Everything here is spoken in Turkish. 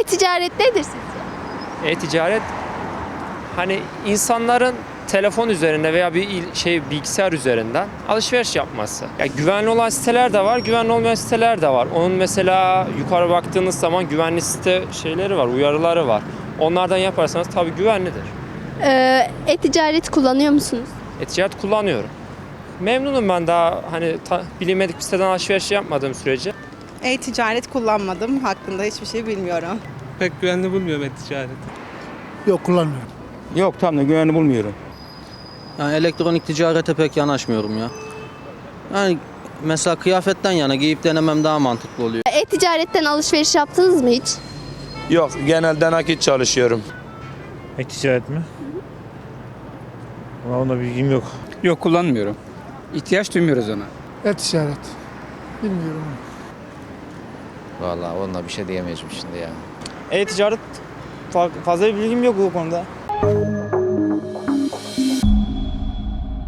E-ticaret nedir sizce? E-ticaret hani insanların telefon üzerinde veya bir şey bilgisayar üzerinden alışveriş yapması. Ya güvenli olan siteler de var, güvenli olmayan siteler de var. Onun mesela yukarı baktığınız zaman güvenli site şeyleri var, uyarıları var. Onlardan yaparsanız tabii güvenlidir. Ee, e-ticaret kullanıyor musunuz? E-ticaret kullanıyorum. Memnunum ben daha hani ta- bilinmedik bir siteden alışveriş yapmadığım sürece. E-ticaret kullanmadım. Hakkında hiçbir şey bilmiyorum. Pek güvenli bulmuyorum e-ticareti. Yok kullanmıyorum. Yok tam da güvenli bulmuyorum. Yani elektronik ticarete pek yanaşmıyorum ya. Yani mesela kıyafetten yana giyip denemem daha mantıklı oluyor. E-ticaretten alışveriş yaptınız mı hiç? Yok genelde nakit çalışıyorum. E-ticaret mi? Valla onda bilgim yok. Yok kullanmıyorum. İhtiyaç duymuyoruz ona. E-ticaret. Bilmiyorum. Vallahi onunla bir şey diyemeyeceğim şimdi ya. E-ticaret fa- fazla bir bilgim yok bu konuda.